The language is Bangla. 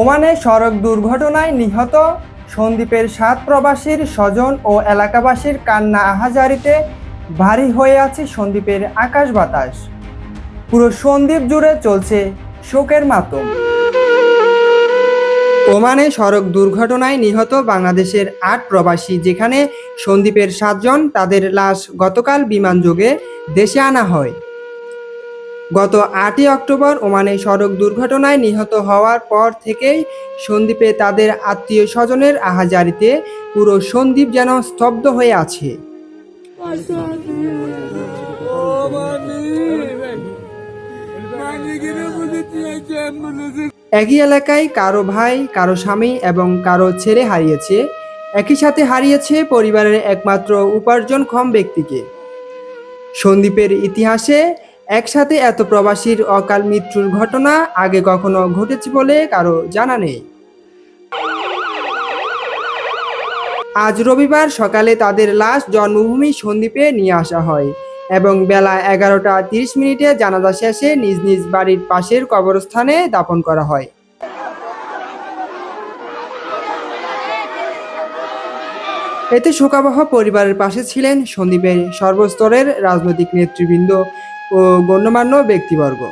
ওমানে সড়ক দুর্ঘটনায় নিহত সন্দ্বীপের সাত প্রবাসীর স্বজন ও এলাকাবাসীর কান্না আহাজারিতে ভারী হয়ে আছে সন্দ্বীপের আকাশ বাতাস। পুরো সন্দ্বীপ জুড়ে চলছে শোকের মাতম। ওমানে সড়ক দুর্ঘটনায় নিহত বাংলাদেশের আট প্রবাসী, যেখানে সন্দ্বীপের সাতজন তাদের লাশ গতকাল বিমানযোগে দেশে আনা হয়। গত আটই অক্টোবর ওমানে সড়ক দুর্ঘটনায় নিহত হওয়ার পর থেকেই সন্দ্বীপে তাদের আত্মীয় স্বজনের আহাজারিতে পুরো সন্দ্বীপ যেন স্তব্ধ হয়ে আছে। একই এলাকায় কারও ভাই, কারও স্বামী এবং কারও ছেলে হারিয়েছে, একই সাথে হারিয়েছে পরিবারের একমাত্র উপার্জনক্ষম ব্যক্তিকে। সন্দ্বীপের ইতিহাসে একসাথে এত প্রবাসীর অকাল মৃত্যুর ঘটনা আগে কখনো ঘটেছে বলে কারও জানা নেই। আজ রবিবার সকালে তাদের লাশ জন্মভূমি সন্দ্বীপে নিয়ে আসা হয় এবং বেলা এগারোটা তিরিশ মিনিটে জানাজা শেষে নিজ নিজ বাড়ির পাশের কবরস্থানে দাপন করা হয়। এতে শোকাবহ পরিবারের পাশে ছিলেন সন্দ্বীপের সর্বস্তরের রাজনৈতিক নেতৃবৃন্দ ও গণ্যমান্য ব্যক্তিবর্গ।